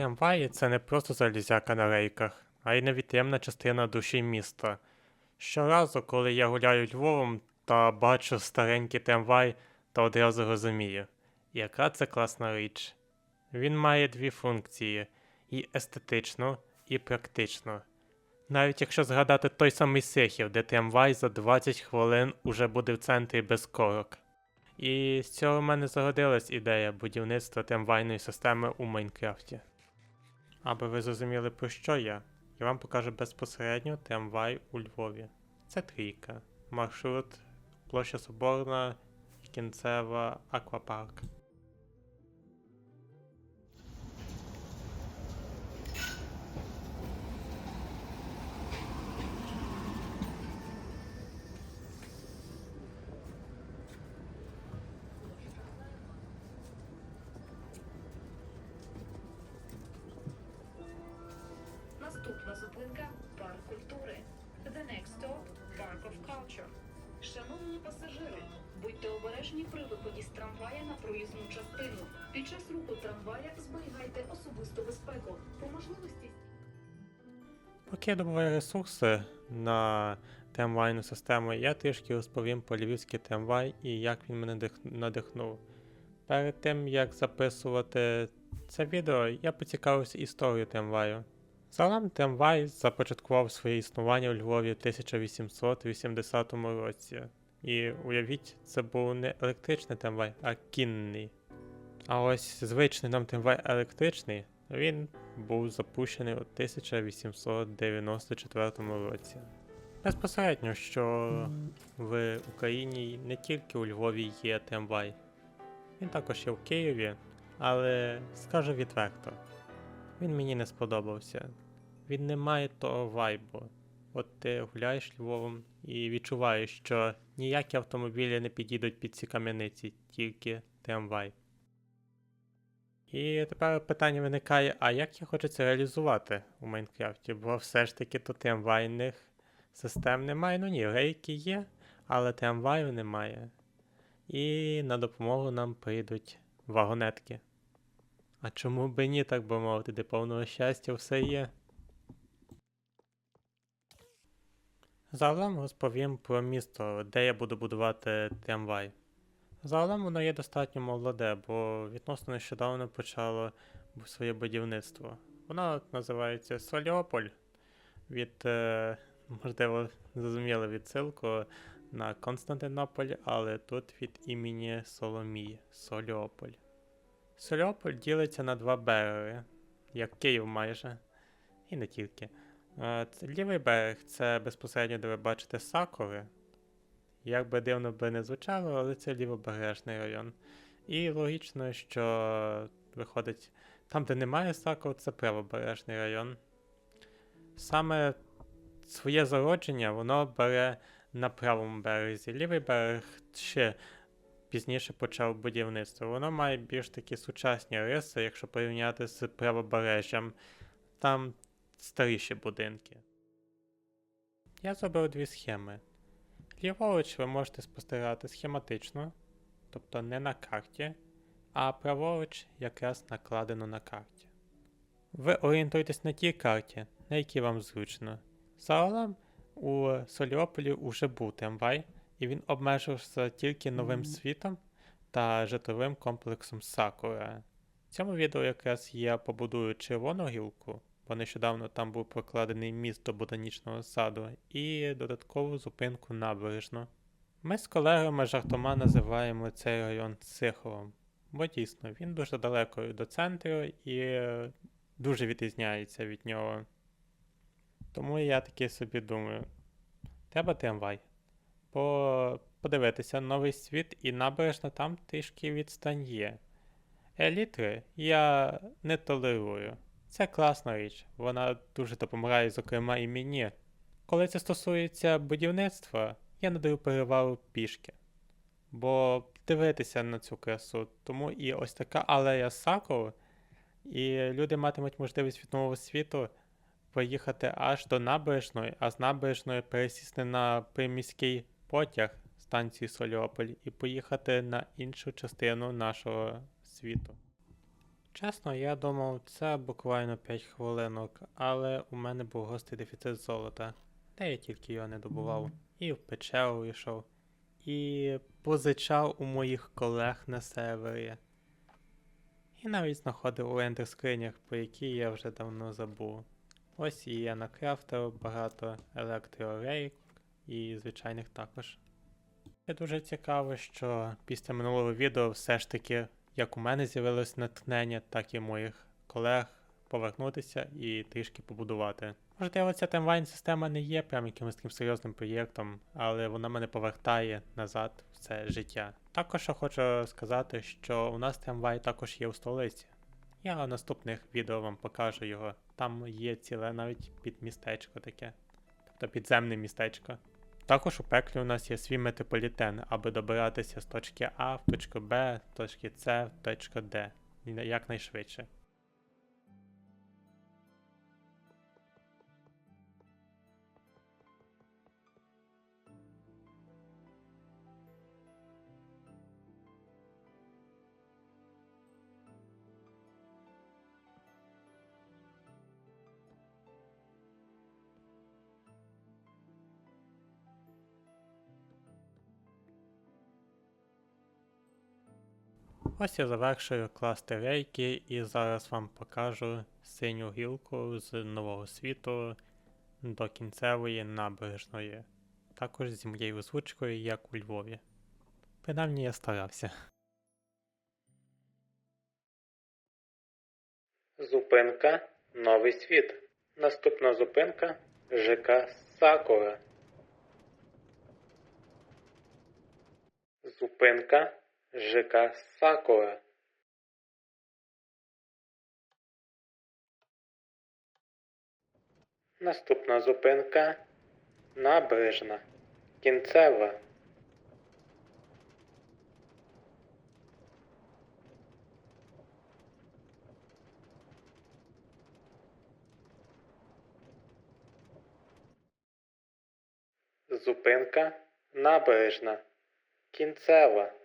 Трамваї це не просто залізяка на рейках, а й невід'ємна частина душі міста. Щоразу, коли я гуляю Львовом та бачу старенький трамвай, то одразу розумію, яка це класна річ. Він має дві функції і естетичну, і практичну. Навіть якщо згадати той самий Сихів, де трамвай за 20 хвилин уже буде в центрі без корок. І з цього в мене зародилась ідея будівництва трамвайної системи у Майнкрафті. Аби ви зрозуміли про що я, я вам покажу безпосередньо трамвай у Львові. Це трійка. Маршрут площа Соборна, кінцева аквапарк. Культури. The next stop Park of Culture. Шановні пасажири, будьте обережні при виході з трамвая на проїзну частину. Під час руху трамвая зберігайте особисту безпеку. По можливості Поки я добуваю ресурси на трамвайну систему, я трішки розповім про львівський трамвай і як він мене надихнув. Перед тим як записувати це відео, я поцікавився історією трамваю. Загалом трамвай започаткував своє існування у Львові в 1880 році. І уявіть, це був не електричний трамвай, а кінний. А ось звичний нам трамвай електричний, він був запущений у 1894 році. Безпосередньо, що в Україні не тільки у Львові є трамвай, він також є в Києві, але скажу відверто, він мені не сподобався. Він не має того вайбу. От ти гуляєш Львовом і відчуваєш, що ніякі автомобілі не підійдуть під ці кам'яниці, тільки трамвай. І тепер питання виникає: а як я хочу реалізувати у Майнкрафті? Бо все ж таки тут трамвайних систем немає. Ну ні, рейки є, але трамваю немає. І на допомогу нам прийдуть вагонетки. А чому би ні, так би мовити, де повного щастя все є? Загалом розповім про місто, де я буду будувати трамвай. Загалом воно є достатньо молоде, бо відносно нещодавно почало своє будівництво. Воно називається Соліополь. Від, е, можливо, зрозуміли відсилку на Константинополь, але тут від імені Соломії Соліополь. Соліополь ділиться на два береги, як Київ майже, і не тільки. Е, Лівий берег це безпосередньо, де ви бачите сакури. Як би дивно би не звучало, але це лівобережний район. І логічно, що виходить, там, де немає сакур, це правобережний район. Саме своє зародження воно бере на правому березі. Лівий берег ще пізніше почав будівництво. Воно має більш такі сучасні риси, якщо порівняти з правобережжям. Там старіші будинки. Я зробив дві схеми. Ліворуч ви можете спостерігати схематично, тобто не на карті, а праворуч якраз накладено на карті. Ви орієнтуєтесь на тій карті, на якій вам зручно. Загалом у Соліополі уже був трамвай, і він обмежився тільки новим світом та житловим комплексом Сакура. В цьому відео якраз я побудую червону гілку, бо нещодавно там був прокладений міст до ботанічного саду, і додаткову зупинку набережну. Ми з колегами жартома називаємо цей район Сиховом, бо дійсно він дуже далеко до центру і дуже відрізняється від нього. Тому я таки собі думаю, треба трамвай. Бо подивитися новий світ і набережна там трішки відстань є. Елітри я не толерую. Це класна річ, вона дуже допомагає, зокрема, і мені. Коли це стосується будівництва, я надаю перевагу пішки. Бо дивитися на цю красу, тому і ось така алея сакур, і люди матимуть можливість від нового світу поїхати аж до набережної, а з набережної пересісти на приміський потяг станції Соліополь і поїхати на іншу частину нашого світу. Чесно, я думав, це буквально 5 хвилинок, але у мене був гострий дефіцит золота, де я тільки його не добував, і в печеру йшов, і позичав у моїх колег на сервері. І навіть знаходив у ендерскринях, по які я вже давно забув. Ось і я накрафтив багато електроорейк і звичайних також. Це дуже цікаво, що після минулого відео все ж таки, як у мене з'явилось натхнення, так і моїх колег повернутися і трішки побудувати. Можливо, ця таймлайн система не є прям якимось таким серйозним проєктом, але вона мене повертає назад в це життя. Також я хочу сказати, що у нас трамвай також є у столиці. Я у наступних відео вам покажу його. Там є ціле навіть підмістечко таке, тобто підземне містечко. Також у пеклі у нас є свій метрополітен, аби добиратися з точки А в точку Б, точки С в точку Д якнайшвидше. Ось я завершую класти рейки і зараз вам покажу синю гілку з нового світу до кінцевої набережної. Також зі моєю озвучкою, як у Львові. Принаймні я старався. Зупинка Новий світ. Наступна зупинка ЖК Сакура. Зупинка ЖК Сакура. Наступна зупинка Набережна. Кінцева. Зупинка Набережна. Кінцева.